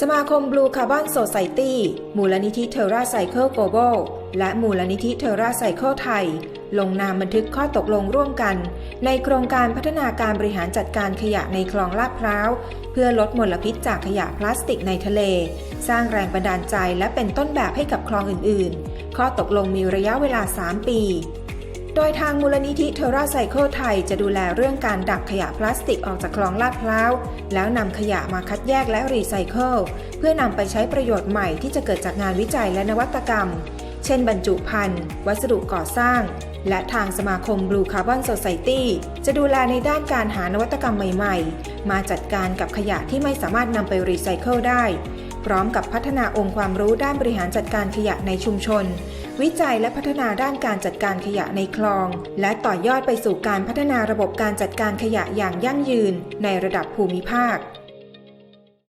สมาคม Blue Carbon Society มูลนิธิเทราไซเคิลโกลบอลและมูลนิธิเทราไซเคิลไทย ลงนามบันทึกข้อตกลงร่วมกัน ในโครงการพัฒนาการบริหารจัดการขยะในคลองลาดพร้าว เพื่อลดมลพิษจากขยะพลาสติกในทะเล สร้างแรงบันดาลใจและเป็นต้นแบบให้กับคลองอื่น ๆ ข้อตกลงมีระยะเวลา 3 ปี โดยทางมูลนิธิเทราไซเคิลไทยจะดูแลเรื่องการดักขยะพลาสติกออกจากคลองลาดพร้าว แล้วนำขยะมาคัดแยกและรีไซเคิลเพื่อนำไปใช้ประโยชน์ใหม่ที่จะเกิดจากงานวิจัยและนวัตกรรม เช่นบรรจุภัณฑ์ วัสดุก่อสร้าง และทางสมาคม Blue Carbon Society จะดูแลในด้านการหานวัตกรรมใหม่ ๆ มาจัดการกับขยะที่ไม่สามารถนำไปรีไซเคิลได้ พร้อมกับพัฒนาองค์ความรู้ด้านบริหารจัดการขยะในชุมชน วิจัยและพัฒนาด้านการจัดการขยะในคลอง และต่อยอดไปสู่การพัฒนาระบบการจัดการขยะอย่างยั่งยืนในระดับภูมิภาค